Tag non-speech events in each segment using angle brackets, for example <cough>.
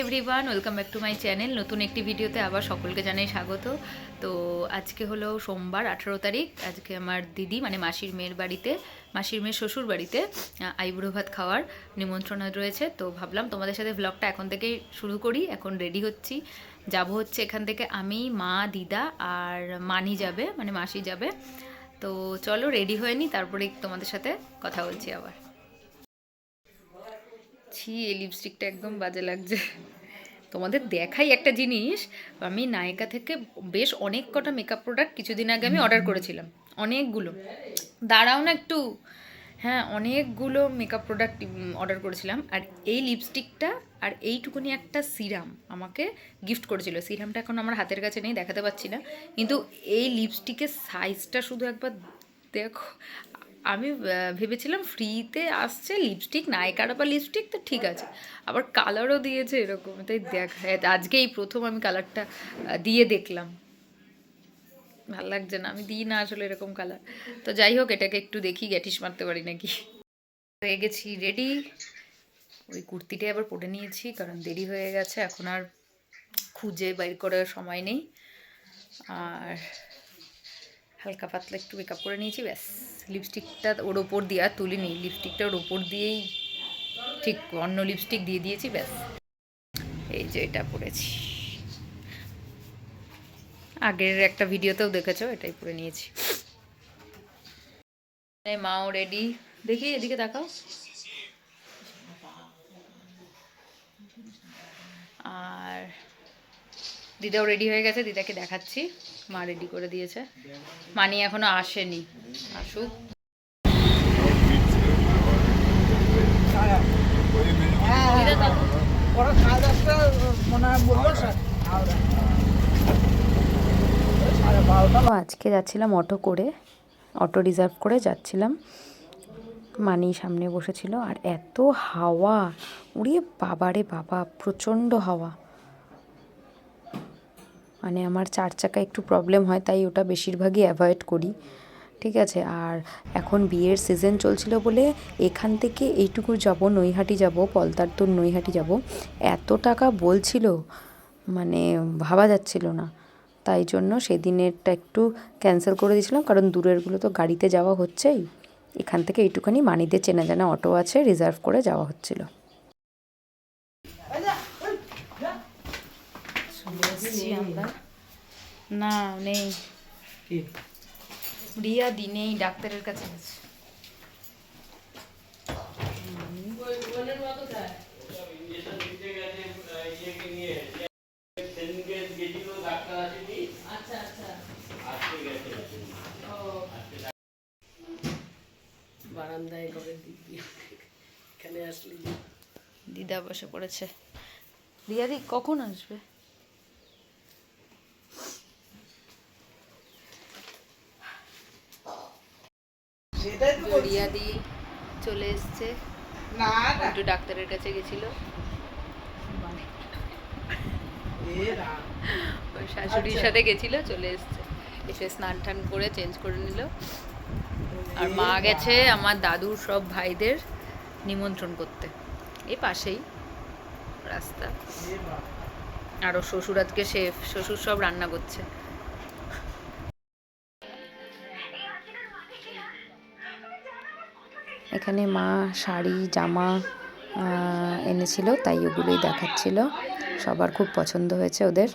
Everyone welcome back to my channel নতুন একটি ভিডিওতে আবার সকলকে জানাই স্বাগত। তো আজকে হলো সোমবার, আঠেরো তারিখ। আজকে আমার দিদি মানে মাসির মেয়ের বাড়িতে, মাসির মেয়ের শ্বশুর বাড়িতে আইবুড়ো ভাত খাওয়ার নিমন্ত্রণ রয়েছে। তো ভাবলাম তোমাদের সাথে ব্লগটা এখন থেকেই শুরু করি। এখন রেডি হচ্ছি। যাব হচ্ছে এখান থেকে আমি, মা, দিদা আর মানি যাবে মানে মাসি যাবে। তো চলো রেডি হয়ে নি, তারপরে তোমাদের সাথে কথা বলছি আবার। ছি এই লিপস্টিকটা একদম বাজে লাগছে। তোমাদের দেখাই একটা জিনিস, আমি নায়িকা থেকে বেশ অনেক কটা মেকআপ প্রোডাক্ট কিছুদিন আগে আমি অর্ডার করেছিলাম। অনেকগুলো। দাঁড়াও না একটু। হ্যাঁ অনেকগুলো মেকআপ প্রোডাক্ট অর্ডার করেছিলাম। আর এই লিপস্টিকটা আর এইটুকুনি একটা সিরাম আমাকে গিফট করেছিল। সিরামটা এখন আমার হাতের কাছে নেই, দেখাতে পাচ্ছি না। কিন্তু এই লিপস্টিকের সাইজটা শুধু একবার দেখো। আমি ভেবেছিলাম ফ্রিতে আসছে লিপস্টিক নায়িকার বা লিপস্টিক তো ঠিক আছে। আবার কালারও দিয়েছে এরকম, তাই দেখ আজকে এই প্রথম আমি কালারটা দিয়ে দেখলাম। ভালো লাগছে না, আমি দিই না আসলে এরকম কালার তো যাই হোক, এটাকে একটু দেখি, গ্যাটিস মারতে পারি নাকি। হয়ে গেছি রেডি ওই কুর্তিটাই আবার পরে নিয়েছি, কারণ দেরি হয়ে গেছে, এখন আর খুঁজে বাইর করার সময় নেই। আর হালকা পাতলা একটু মেকআপ করে নিয়েছি, ব্যাস। লিপস্টিকটা ওর ওপর দিয়ে আর তুলিনি লিপস্টিকটা ওর ওপর দিয়েই ঠিক অন্য লিপস্টিক দিয়ে দিয়েছি, ব্যাস। এই যে এটা পরেছি। আগের একটা ভিডিওতেও দেখেছ, এটাই পরে নিয়েছি। মাও রেডি দেখি এদিকে তাকাও আর দিদাও রেডি হয়ে গেছে, দিদাকে দেখাচ্ছি। মা রেডি করে দিয়েছে। মানি এখনও আসেনি। আসুক। আজকে যাচ্ছিলাম অটো করে, অটো রিজার্ভ করে যাচ্ছিলাম। মানি সামনে বসেছিল আর এত হাওয়া, উড়িয়ে বাবারে বাবা, প্রচণ্ড হাওয়া। মানে আমার চার চাকা একটু প্রবলেম হয়, তাই ওটা বেশিরভাগই অ্যাভয়েড করি। ঠিক আছে? আর এখন বিয়ের সিজন চলছিল বলে এখান থেকে এইটুকু যাব, নৈহাটি যাব, পলতার তোর নৈহাটি যাব। এত টাকা বলছিল মানে ভাবা যাচ্ছিল না। তাই জন্য সেদিনেরটা একটু ক্যান্সেল করে দিয়েছিলাম, কারণ দূরেরগুলো তো গাড়িতে যাওয়া হচ্ছেই। এখান থেকে এইটুখানি মানিদের চেনা জানা অটো আছে রিজার্ভ করে যাওয়া হচ্ছিল চলে এসেছি আমরা না নেই। রিয়া দিনেই ডাক্তারের কাছে গেছে। বারান্দায় এখানে আসলে। দিদা বসে পড়েছে। রিয়া দি কখন আসবে সেটাই তো তো রিয়া দি চলে এসছে। একটু ডাক্তারের কাছে গেছিল। শাশুড়ির সাথে গেছিল চলে এসছে। এসে স্নান টান করে চেঞ্জ করে নিল। আর মা গেছে আমার দাদুর সব ভাইদের নিমন্ত্রণ করতে। এই পাশেই রাস্তা। এ বাবা। আর ওর শ্বশুর আজকে শেফ শ্বশুর সব রান্না করছে। এখানে মা শাড়ি, জামা এনেছিল, তাই ওগুলোই দেখাচ্ছিল। সবার খুব পছন্দ হয়েছে ওদের।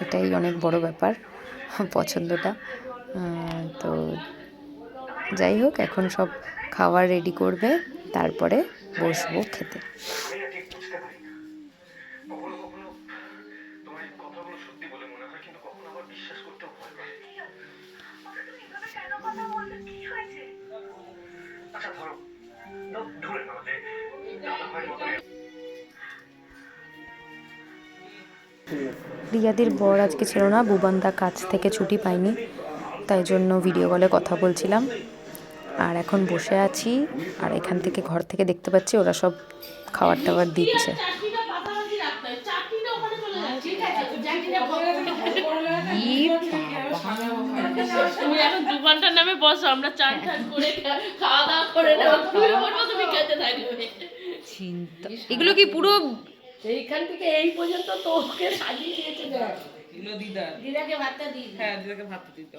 এটাই অনেক বড় ব্যাপার, <laughs> পছন্দটা। তো যাই হোক, এখন সব খাবার রেডি করবে, তারপরে বসবো খেতে। ধরে। নাও যে দাদা রিয়াদির বর আজকে ছিল না বুবান্দা কাজ থেকে ছুটি পাইনি তাই জন্য ভিডিও কলে কথা বলছিলাম। আর এখন বসে আছি আর এখান থেকে ঘর থেকে দেখতে পাচ্ছি ওরা সব খাবার টাবার দিচ্ছে। বসো আমরা চান টান করে খাওয়া দাওয়া করে নেব। তুমি বলব তুমি খেতে থাকবে। চিন্তা এগুলো কি পুরো এইখান থেকে এই পর্যন্ত তোকে সাজিয়ে দিয়েছে দেখ দিদার। দিদাকে ভাতটা দিই। হ্যাঁ দিদাকে ভাত দিত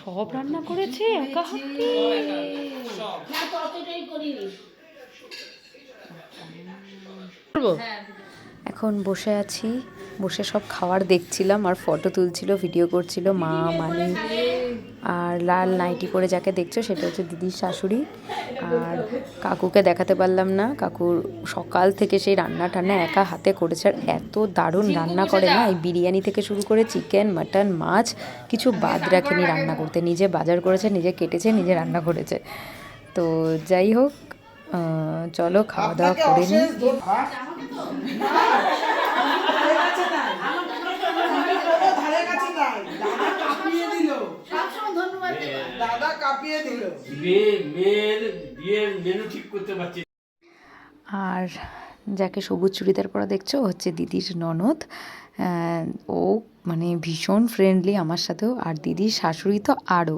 সব রান্না করেছে একা হাতে? না তো অতটাই করিনি। এখন বসে আছি। বসে সব খাওয়ার দেখছিলাম আর ফটো তুলছিল ভিডিও করছিল, মা, মানি আর লাল নাইটি পরে যাকে দেখছ সেটা হচ্ছে দিদির শাশুড়ি। আর কাকুকে দেখাতে পারলাম না কাকুর সকাল থেকে সেই রান্না টান্না একা হাতে করেছে আর এত দারুণ রান্না করে না? এই বিরিয়ানি থেকে শুরু করে চিকেন মাটন মাছ, কিছু বাদ রাখেনি রান্না করতে। নিজে বাজার করেছে, নিজে কেটেছে, নিজে রান্না করেছে। তো যাই হোক চলো খাওয়া দাওয়া করে নিই। কাঁপিয়ে দিল। বিয়ে মেয়ের বিয়ের মেনু ঠিক করতে পারছি আর যাকে সবুজ চুড়িদার পরা দেখছ হচ্ছে দিদির ননদ। ও মানে ভীষণ ফ্রেন্ডলি আমার সাথেও। আর দিদির শাশুড়ি তো আরও।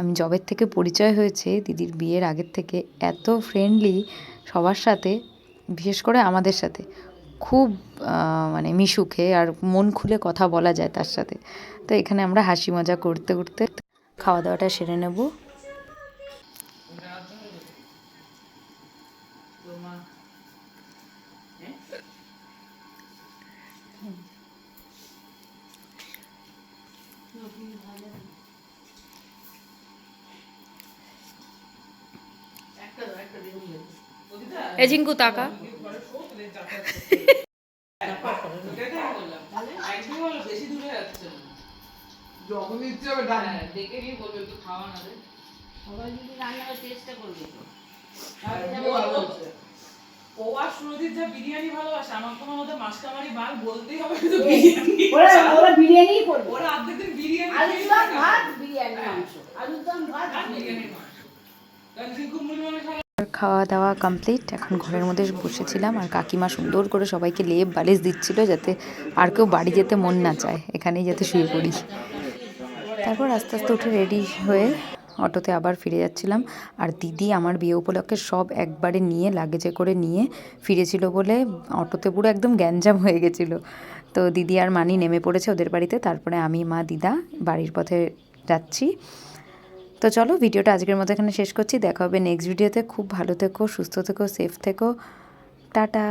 আমি জবের থেকে পরিচয় হয়েছে দিদির বিয়ের আগের থেকে। এত ফ্রেন্ডলি সবার সাথে বিশেষ করে আমাদের সাথে। খুব মানে মিশুকে আর মন খুলে কথা বলা যায় তার সাথে। তো এখানে আমরা হাসি মজা করতে করতে খাওয়া দাওয়াটা সেরে নেব। এ ঝিঙ্কু তাকা যখন ইচ্ছে দেখে গিয়ে বলবে একটু খাওয়া না সবাই যদি রান্নার চেষ্টা করবে ও আর সুরজিৎ যা বিরিয়ানি ভালোবাসে আমার তো মনে হয় মাসকামারি বাল বলতেই হবে শুধু বিরিয়ানি। ওরা ওরা বিরিয়ানি করবে। ওরা অর্ধেক দিন বিরিয়ানি আলুর দম ভাত বিরিয়ানি মাংস। আলুর দম ভাত বিরিয়ানি। মাংস। কারণ ঝিঙ্কু মানে খাওয়া খাওয়া দাওয়া কমপ্লিট এখন ঘরের মধ্যে বসেছিলাম আর কাকিমা সুন্দর করে সবাইকে লেপ বালিশ দিচ্ছিল যাতে আর কেউ বাড়ি যেতে মন না চায়। এখানেই যাতে শুয়ে পড়ি। তারপর আস্তে আস্তে উঠে রেডি হয়ে অটোতে আবার ফিরে যাচ্ছিলাম। আর দিদি আমার বিয়ে উপলক্ষে সব একবারে নিয়ে লাগেজে করে নিয়ে ফিরেছিল বলে অটোতে পুরো একদম গ্যাঞ্জাম হয়ে গেছিল। তো দিদি আর মানি নেমে পড়েছে ওদের বাড়িতে। তারপরে আমি, মা, দিদা বাড়ির পথে যাচ্ছি। তো চলো ভিডিওটা আজকের মতো এখানে শেষ করছি। দেখা হবে নেক্সট ভিডিওতে খুব ভালো থেকো, সুস্থ থেকো সেফ থেকো। টাটা।